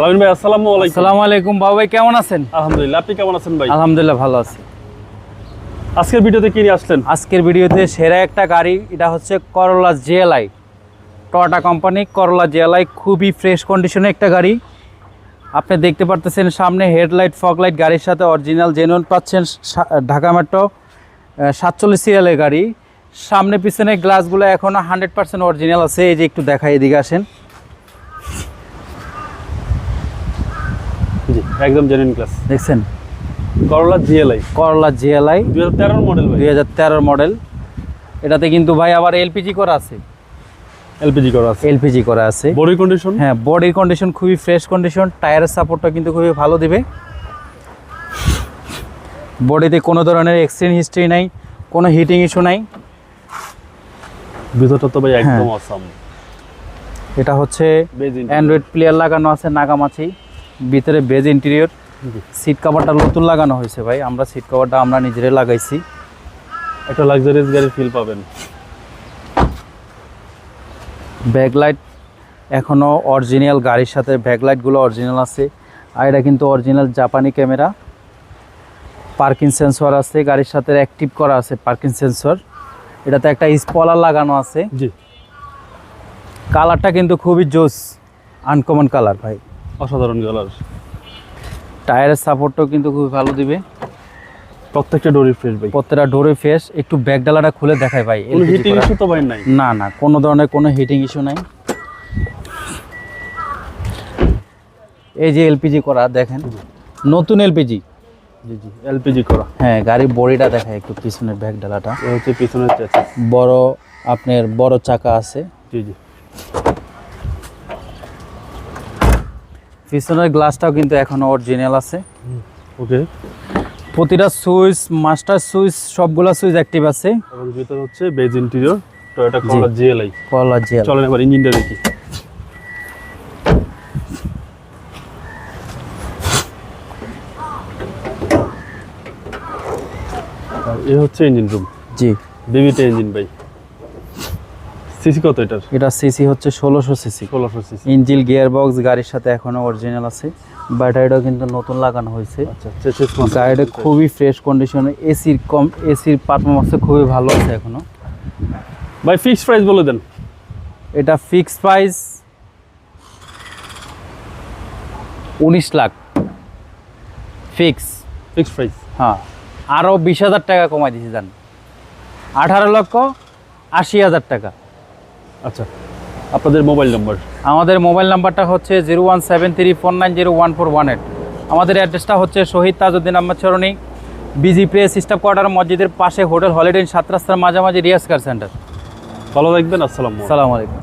আলামিন ভাই আসসালামু আলাইকুম। আসসালামু আলাইকুম। বাবু ভাই কেমন আছেন? আলহামদুলিল্লাহ আপনি কেমন আছেন ভাই? আলহামদুলিল্লাহ ভালো আছি। আজকের ভিডিওতে কি নিয়ে আসলেন? আজকের ভিডিওতে সেরা একটা গাড়ি এটা হচ্ছে Corolla GLI Toyota company Corolla GLI খুবই ফ্রেশ কন্ডিশনে একটা গাড়ি। আপনি দেখতে পারতেছেন সামনে হেডলাইট ফগলাইট গাড়ির সাথে অরিজিনাল জেনুইন পাচ্ছেন ঢাকা মেট্রো সাতচল্লিশ সিরিয়ালের গাড়ি। সামনে পিছনে গ্লাসগুলো এখনও হান্ড্রেড পার্সেন্ট অরিজিনাল আছে। এই যে একটু দেখাই এদিকে আসেন। একদম জেনুইন ক্লাস দেখছেন? করলা জিএলআই করলা জিএলআই দুই হাজার মডেল ভাই। দুই হাজার মডেল এটাতে কিন্তু ভাই আবার এলপিজি করা আছে। এলপিজি করা আছে। এলপিজি করা আছে। বডি কন্ডিশন হ্যাঁ বডির কন্ডিশন খুবই ফ্রেশ কন্ডিশন টায়ারের সাপোর্টটা কিন্তু খুবই ভালো দিবে। বডিতে কোনো ধরনের এক্সিডেন্ট হিস্ট্রি নাই কোনো হিটিং ইস্যু নাই। ভিতরটা তো ভাই হ্যাঁ। একদম অসাম এটা হচ্ছে অ্যান্ড্রয়েড প্লেয়ার লাগানো আছে নাগামাছি। ভিতরে বেজ ইন্টেরিয়র সিট কভারটা নতুন লাগানো হয়েছে ভাই। আমরা সিট কভারটা আমরা নিজেরাই লাগাইছি। একটা লাক্সারিয়াস গাড়ি ফিল পাবেন। ব্যাকলাইট এখনও অরিজিনাল গাড়ির সাথে ব্যাকলাইটগুলো অরিজিনাল আছে। আর এটা কিন্তু অরিজিনাল জাপানি ক্যামেরা। পার্কিং সেন্সর আছে গাড়ির সাথে অ্যাক্টিভ করা আছে পার্কিং সেন্সর এটাতে একটা স্পলার লাগানো আছে। জি। কালারটা কিন্তু খুবই জোস আনকমন কালার ভাই। অসাধারণ কালার টায়ারের সাপোর্টটাও কিন্তু খুবই ভালো দিবে। প্রত্যেকটা ডোরি ফ্রেশ ভাই। প্রত্যেকটা ডোরে ফেস একটু ব্যাক ডালাটা খুলে দেখায় ভাই হিটিং ইস্যু তো ভাই নাই। না না কোনো ধরনের কোনো হিটিং ইস্যু নাই। এই যে এলপিজি করা দেখেন। নতুন এলপিজি জি জি এলপিজি করা। হ্যাঁ গাড়ির বডিটা দেখায় একটু পিছনের ব্যাক ডালাটা। হচ্ছে পিছনের বড় আপনার বড় চাকা আছে। জি জি। পিছনের গ্লাসটাও কিন্তু এখনও অরিজিনাল আছে। ওকে প্রতিটা সুইচ মাস্টার সুইচ সবগুলা সুইচ অ্যাক্টিভ আছে। এবং ভিতর হচ্ছে beige interior Toyota Corolla GLI কলা জিয়াল চলেন এবার ইঞ্জিনটা দেখি। এ হচ্ছে ইঞ্জিন রুম জি। বেবিটা ইঞ্জিন ভাই। সিসি কত এটার? এটা সিসি হচ্ছে ষোলোশো সিসি। ষোলোশো সিসি। ইঞ্জিল গিয়ার বক্স গাড়ির সাথে এখনও অরিজিনাল আছে। ব্যাটারিটাও কিন্তু নতুন লাগানো হয়েছে। আচ্ছা গাড়িটা খুবই ফ্রেশ কন্ডিশনে এসির কম এসির পারফরমেন্স খুবই ভালো আছে এখনও। ভাই ফিক্সড প্রাইস বলে দেন। এটা ফিক্স প্রাইস উনিশ লাখ। ফিক্স ফিক্সড প্রাইস হ্যাঁ। আরও বিশ হাজার টাকা কমাই দিয়েছি জান। আঠারো লক্ষ আশি হাজার টাকা। আচ্ছা আপনাদের মোবাইল নম্বর? আমাদের মোবাইল নাম্বারটা হচ্ছে zero one seven three four nine zero one four one eight. আমাদের অ্যাড্রেসটা হচ্ছে Shahid Tajuddin Ahmad Sarani BG press staff quarter মসজিদের পাশে হোটেল হলিডে সাত রাস্তার মাঝামাঝি রিয়াজ কার সেন্টার। ভালো থাকবেন আসসালাম সালাম আলাইকুম।